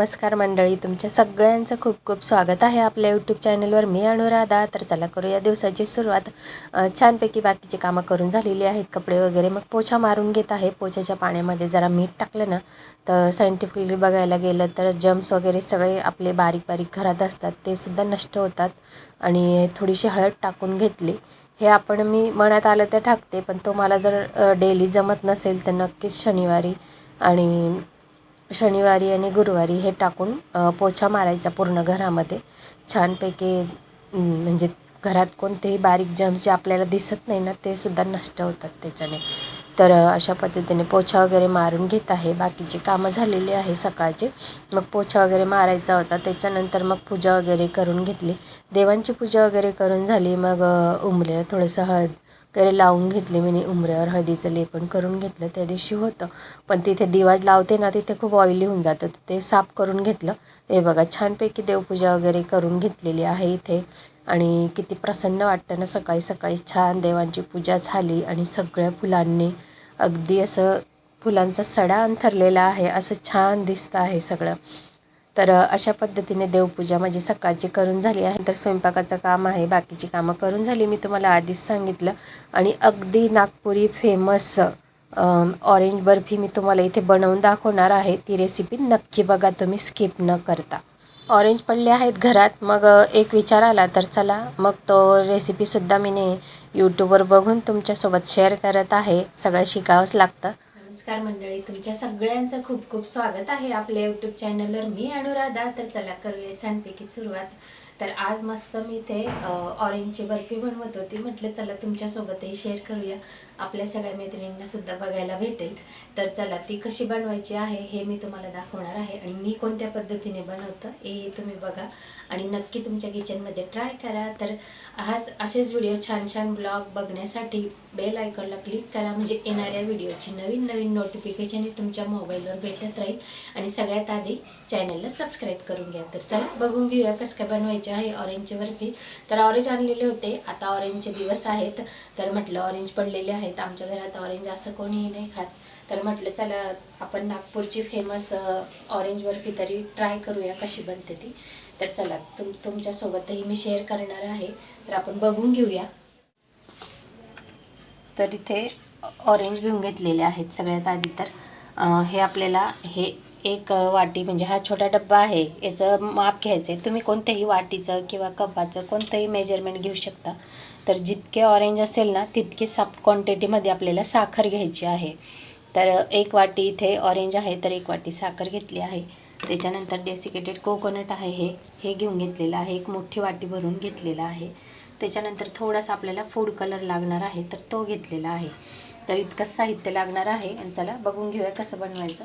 नमस्कार मंडळी तुमच्या सगळ्यांचं खूप खूप स्वागत आहे आपल्या यूट्यूब चॅनलवर मी अनुराधा तर चला करूया दिवसाची सुरुवात. छानपैकी बाकीची कामं करून झालेली आहेत. कपडे वगैरे मग पोछा मारून घेत आहे. पोछ्याच्या पाण्यामध्ये जरा मीठ टाकलं ना तर सायंटिफिकली बघायला गेलं तर जम्स वगैरे सगळे आपले बारीक बारीक घरात असतात. ते सुद्धा नष्ट होतात आणि थोडीशी हळद टाकून घेतली. हे आपण मी मनात आलं तर टाकते पण तो मला जर डेली जमत नसेल तर नक्कीच शनिवारी आणि शनिवारी आणि गुरुवारी हे टाकून पोछा मारायचा पूर्ण घरामध्ये. छानपैकी म्हणजे घरात कोणतेही बारीक जम्स जे आपल्याला दिसत नाही ना ते सुद्धा नष्ट होतात त्याच्याने. तर अशा पद्धतीने पोछा वगैरे मारून घेत आहे. बाकीची कामं झालेली आहे सकाळची. मग पोछा वगैरे मारायचा होता. त्याच्यानंतर मग पूजा वगैरे करून घेतली. देवांची पूजा वगैरे करून झाली. मग अ, थोडंसं हळद वगैरे लावून घेतली मी उंबऱ्यावर हळदीचं लेपन करून घेतलं. त्या दिवशी होतं. पण तिथे दिवा लावते ना तिथे खूप ऑइली होऊन जातं. ते साफ करून घेतलं. हे बघा छानपैकी देवपूजा वगैरे करून घेतलेली आहे इथे. आणि किती प्रसन्न वाटतं ना सकाळी सकाळी छान देवांची पूजा झाली आणि सगळ्या फुलांनी अगदी असं फुलांचा सडा अंथरलेला आहे. असं छान दिसतं आहे सगळं. तर अशा पद्धतीने देवपूजा माझी सकाळची करून झाली आहे. तर स्वयंपाकाचं काम आहे बाकीची कामं करून झाली. मी तुम्हाला आधीच सांगितलं. आणि अगदी नागपुरी फेमस ऑरेंज बर्फी मी तुम्हाला इथे बनवून दाखवणार आहे. ती रेसिपी नक्की बघा तुम्ही स्किप न करता. ऑरेंज पडले आहेत घरात. मग एक विचार आला तर चला. मग तो रेसिपीसुद्धा मी यूट्यूबवर बघून तुमच्यासोबत शेअर करत आहे. सगळं शिकावंच लागतं. नमस्कार मंडळी तुमच्या सगळ्यांचं खूप खूप स्वागत आहे आपल्या यूट्यूब चॅनलवर मी अनुराधा तर चला करूया छानपैकी सुरुवात. तर आज मस्त मी इथे ऑरेंजची बर्फी बनवत होती. म्हटलं चला तुमच्यासोबतही शेअर करूया. आपल्या सगळ्या मैत्रिणींना सुद्धा बघायला भेटेल. तर चला ती कशी बनवायची आहे हे मी तुम्हाला दाखवणार आहे. आणि मी कोणत्या पद्धतीने बनवतं हे तुम्ही बघा. आणि नक्की तुमच्या किचनमध्ये ट्राय करा. तर हाच असेच व्हिडिओ छान छान ब्लॉग बघण्यासाठी बेल आयकॉनला क्लिक करा. म्हणजे येणाऱ्या व्हिडिओची नवीन नवीन नोटिफिकेशन ही तुमच्या मोबाईलवर भेटत राहील. आणि सगळ्यात आधी चॅनलला सबस्क्राईब करून घ्या. तर चला बघून घेऊया कसं काय बनवायचे आहे ऑरेंजचे बर्फी तर ऑरेंज आणलेले होते. आता ऑरेंजचे दिवस आहेत. तर म्हटलं ऑरेंज पडलेले आहेत. आमच्या घरात ऑरेंज असं कोणीही नाही खात. तर म्हटलं चला आपण नागपूरची फेमस ऑरेंज बर्फी तरी ट्राय करूया कशी बनते ती. तर चला तुम तुमच्यासोबतही मी शेअर करणार आहे. तर आपण बघून घेऊया. तर इथे ऑरेंज घेऊन घेतलेले आहेत सगळ्यात आधी तर. हे आपल्याला हे एक वाटी म्हणजे हा छोटा डब्बा आहे. याचं माप घ्यायचं आहे तुम्ही कोणत्याही वाटीचं किंवा कपाचं कोणतंही मेजरमेंट घेऊ शकता. तर जितके ऑरेंज असेल ना तितकी साप क्वांटिटीमध्ये आपल्याला साखर घ्यायची आहे. तर एक वाटी इथे ऑरेंज आहे तर एक वाटी साखर घेतली आहे. त्याच्यानंतर डेसिकेटेड कोकोनट आहे हे. हे घेऊन घेतलेलं आहे. एक मोठी वाटी भरून घेतलेलं आहे. त्याच्यानंतर थोडासा आपल्याला फूड कलर लागणार आहे तर तो घेतलेला आहे. तर इतकं साहित्य लागणार आहे आणि चला बघून घेऊया कसं बनवायचं.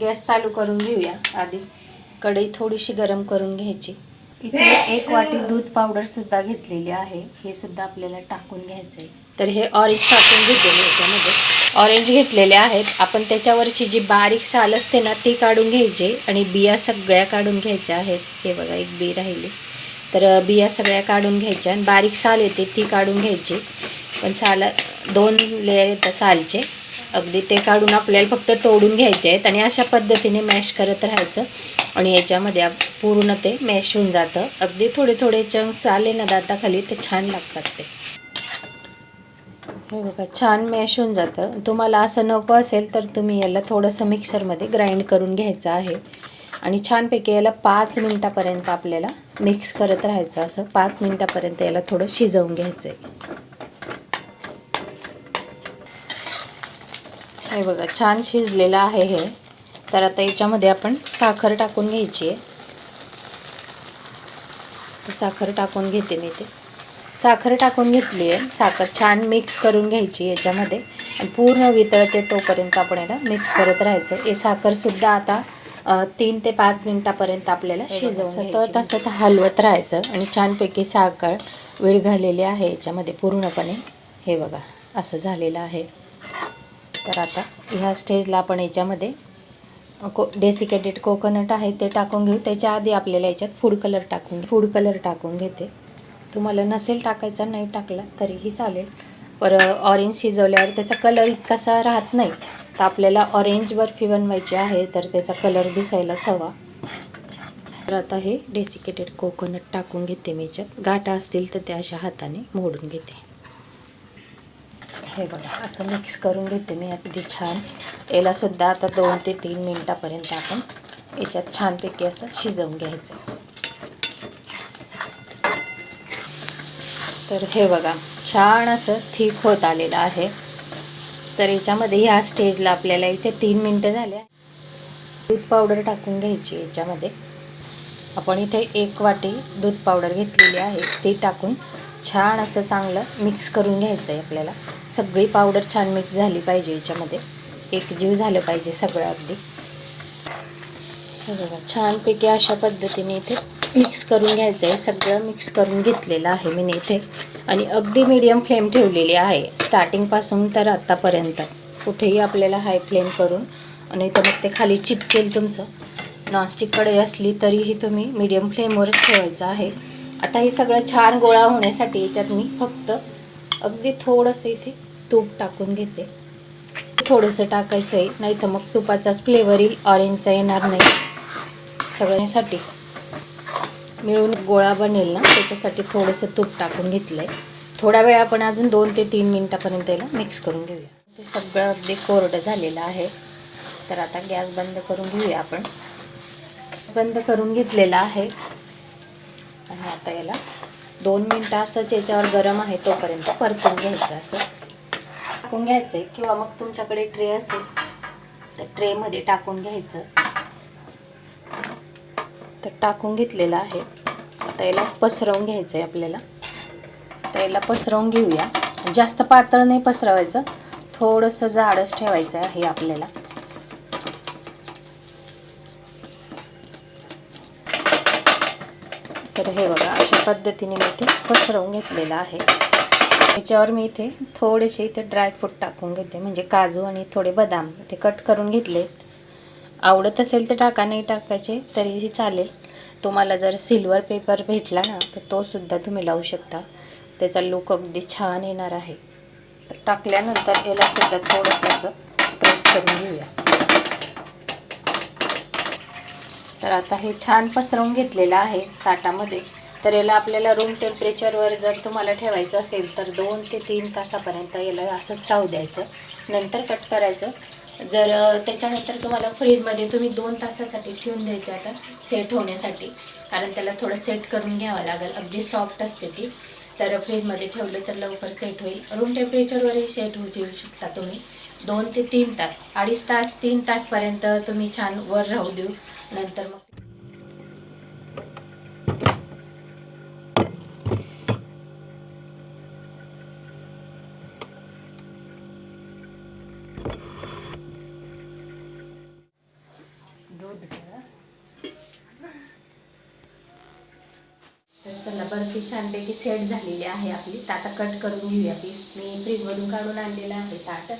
गॅस चालू करून घेऊया आधी. कढई थोडीशी गरम करून घ्यायची. इथे एक वाटी दूध पावडर सुद्धा घेतलेली आहे. हे सुद्धा आपल्याला टाकून घ्यायचं आहे तर हे ऑरेंज टाकून घेतलेलं याच्यामध्ये. ऑरेंज घेतलेले आहेत. आपण त्याच्यावरची जी बारीक साल असते ना ती काढून घ्यायची आणि बिया सगळ्या काढून घ्यायच्या आहेत. हे बघा एक बी राहिली. तर बिया सगळ्या काढून घ्यायच्या आणि बारीक साल येते ती काढून घ्यायची. पण साल दोन लेअर येतात सालचे. अगदी ते काढून आपल्याला फक्त तोडून घ्यायचे आहेत आणि अशा पद्धतीने मॅश करत राहायचं. आणि याच्यामध्ये पूर्ण ते मॅश होऊन जातं. अगदी थोडे थोडे चंक्स आले ना दाताखाली ते छान लागतात ते. हे बघा छान मॅश होऊन जातं. तुम्हाला असं नको असेल तर तुम्ही याला थोडंसं मिक्सरमध्ये ग्राइंड करून घ्यायचं आहे. आणि छानपैकी याला पाच मिनटापर्यंत आपल्याला मिक्स करत राहायचं असं. पाच मिनटापर्यंत याला थोडं शिजवून घ्यायचं आहे हे बघा छान शिजलेलं आहे हे. तर आता याच्यामध्ये आपण साखर टाकून घ्यायची आहे. साखर टाकून घेते मी ते. साखर टाकून घेतली आहे. साखर छान मिक्स करून घ्यायची याच्यामध्ये. पूर्ण वितळते तोपर्यंत आपण याला मिक्स करत राहायचं. हे साखरसुद्धा आता तीन ते पाच मिनटापर्यंत आपल्याला शिजवून सतत असं हलवत राहायचं आणि छानपैकी साखर विरघळलेली आहे याच्यामध्ये पूर्णपणे. हे बघा असं झालेलं आहे. तर आता ह्या स्टेजला आपण याच्यामध्ये को डेसिकेटेड कोकोनट आहे ते टाकून घेऊ. त्याच्या आधी आपल्याला याच्यात फूड कलर टाकून फूड कलर टाकून घेते. तुम्हाला नसेल टाकायचा नाही टाकला तरीही चालेल. पर ऑरेंज शिजवल्यावर त्याचा कलर इतकासा राहत नाही. तर आपल्याला ऑरेंज बर्फी बनवायची आहे तर त्याचा कलर दिसायलाच हवा. तर आता हे डेसिकेटेड कोकोनट टाकून घेते मी याच्यात. गाठा असतील तर त्या अशा हाताने मोडून घेते. हे बघा असं मिक्स करून घेते मी अगदी छान. याला सुद्धा आता दोन ते तीन मिनटापर्यंत आपण याच्यात छानपैकी असं शिजवून घ्यायचं. तर हे बघा छान असं थिक होत आलेलं आहे. तर याच्यामध्ये ह्या स्टेजला आपल्याला इथे तीन मिनटं झाल्या दूध पावडर टाकून घ्यायची याच्यामध्ये. आपण इथे एक वाटी दूध पावडर घेतलेली आहे ती टाकून छान असं चांगलं मिक्स करून घ्यायचं आहे आपल्याला. सगळी पावडर छान मिक्स झाली पाहिजे याच्यामध्ये. एक जीव झालं पाहिजे सगळं अगदी. हे बघा छानपैकी अशा पद्धतीने इथे मिक्स करून घ्यायचं आहे सगळं मिक्स करून घेतलेलं आहे मी इथे. आणि अगदी मीडियम फ्लेम ठेवलेली आहे. स्टार्टिंगपासून तर आत्तापर्यंत कुठेही आपल्याला हाय फ्लेम करून आणि तर मग ते खाली चिपकेल तुमचं. नॉनस्टिक कढई असली तरीही तुम्ही मीडियम फ्लेमवरच ठेवायचं आहे. आता हे सगळं छान गोळा होण्यासाठी याच्यात मी फक्त अगदी थोडंसं इथे तूप टाकून घेते. थोडंसं टाकायचं आहे नाही तर मग तुपाचाच फ्लेवर येईल. ऑरेंजचा येणार नाही. सगळ्यांसाठी. मिळून गोळा बनेल ना त्याच्यासाठी थोडंसं तूप टाकून घेतलं आहे थोडा वेळ आपण अजून दोन ते तीन मिनटापर्यंत याला मिक्स करून घेऊया. ते सगळं अगदी कोरडं झालेलं आहे. तर आता गॅस बंद करून घेऊया आपण. बंद करून घेतलेला आहे. आणि आता याला दोन मिनटं असंच याच्यावर गरम आहे तोपर्यंत परतून घ्यायचं असं. टाकून घ्यायचं आहे किंवा मग तुमच्याकडे ट्रे असेल तर ट्रेमध्ये टाकून घ्यायचं. तर टाकून घेतलेलं आहे. आता याला पसरवून घ्यायचं आहे आपल्याला. तर याला पसरवून घेऊया. जास्त पातळ नाही पसरवायचं. थोडंसं जाडच ठेवायचं आहे आपल्याला. तर हे बघा अशा पद्धतीने मी ते पसरवून घेतलेलं आहे. त्याच्यावर मी इथे थोडेसे इथे ड्रायफ्रूट टाकून घेते. म्हणजे काजू आणि थोडे बदाम ते कट करून घेतले आवडत असेल तर टाका नाही टाकायचे तरीही चालेल. तुम्हाला जर सिल्वर पेपर भेटला ना तर तो सुद्धा तुम्ही लावू शकता. त्याचा लुक अगदी छान येणार आहे. तर टाकल्यानंतर याला सुद्धा थोडंसं असं प्रेस करून घेऊया. तर आता हे छान पसरवून घेतलेलं आहे ताटामध्ये. तर याला आपल्याला रूम टेम्परेचरवर जर तुम्हाला ठेवायचं असेल तर दोन ते तीन तासापर्यंत याला असंच राहू द्यायचं. नंतर कट करायचं. जर त्याच्यानंतर तुम्हाला फ्रीजमध्ये तुम्ही दोन तासासाठी ठेवून द्यायचे आता सेट होण्यासाठी. कारण त्याला थोडं सेट करून घ्यावं लागेल. अगदी सॉफ्ट असते ती. तर फ्रीजमध्ये ठेवलं तर लवकर सेट होईल. रूम टेम्परेचरवरही सेट होऊ देऊ शकता तुम्ही. दोन ते तीन तास अडीच तास तीन तासपर्यंत तुम्ही छान वर राहू देऊ. नंतर मग दूध घ्या. तर चला बर्फी छानपैकी सेट झालेली आहे आपली. तर आता कट करून घेऊया पीस मी फ्रीजमधून काढून आणलेलं आहे ताट.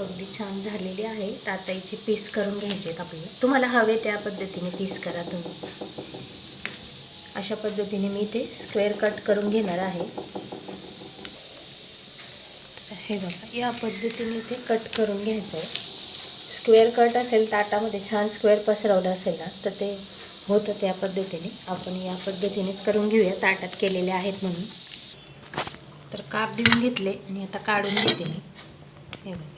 अगदी छान झालेली आहे. तर आता पीस करून घ्यायचे आहेत आपले. तुम्हाला हवे त्या पद्धतीने पीस करा तुम्ही. अशा पद्धतीने मी ते स्क्वेअर कट करून घेणार आहे. हे बघा या पद्धतीने ते कट करून घ्यायचं आहे. स्क्वेअर कट असेल ताटामध्ये छान स्क्वेअर पसरवलं असेल ना तर ते होतं त्या पद्धतीने. आपण या पद्धतीनेच करून घेऊया ताटात केलेले आहेत म्हणून. तर काप देऊन घेतले आणि आता काढून घेते मी. हे बघा.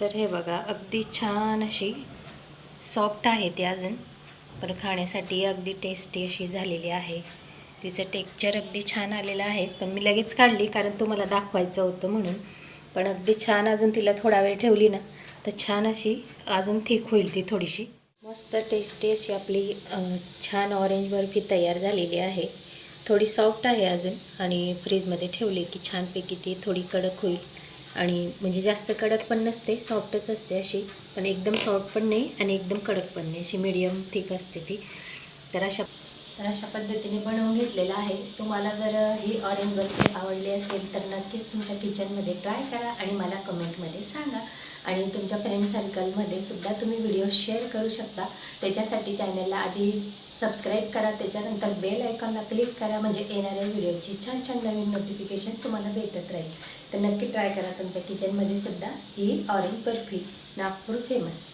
तर हे बघा अगदी छान अशी सॉफ्ट आहे ती अजून. पण खाण्यासाठी अगदी टेस्टी अशी झालेली आहे. तिचं टेक्चर अगदी छान आलेलं आहे. पण मी लगेच काढली कारण तो मला दाखवायचं होतं म्हणून. पण अगदी छान अजून तिला थोडा वेळ ठेवली ना तर छान अशी अजून थिक होईल ती थोडीशी. मस्त टेस्टी अशी आपली छान ऑरेंज बर्फी तयार झालेली आहे. थोडी सॉफ्ट आहे अजून आणि फ्रीजमध्ये ठेवली की छानपैकी ती थोडी कडक होईल. आणि म्हणजे जास्त कडक पण नसते सॉफ्टच असते अशी. पण एकदम सॉफ्ट पण नाही आणि एकदम कडक पण नाही. अशी मीडियम थिक असते ती. तर अशा तर अशा पद्धतीने बनवून घेतलेलं आहे. तुम्हाला जर ही ऑरेंज बर्फी आवडली असेल तर नक्कीच तुमच्या किचनमध्ये ट्राय करा आणि मला कमेंटमध्ये सांगा. आणि तुमच्या फ्रेंड सर्कलमध्ये सुद्धा तुम्ही व्हिडिओ शेअर करू शकता. त्याच्यासाठी चॅनलला आधी सबस्क्राईब करा. त्याच्यानंतर बेल आयकॉनला क्लिक करा. म्हणजे येणाऱ्या व्हिडिओची छान छान नवीन नोटिफिकेशन तुम्हाला भेटत राहील. तर नक्की ट्राय करा. तुमच्या किचनमध्ये सुद्धा ही ऑरेंज बर्फी नागपूर फेमस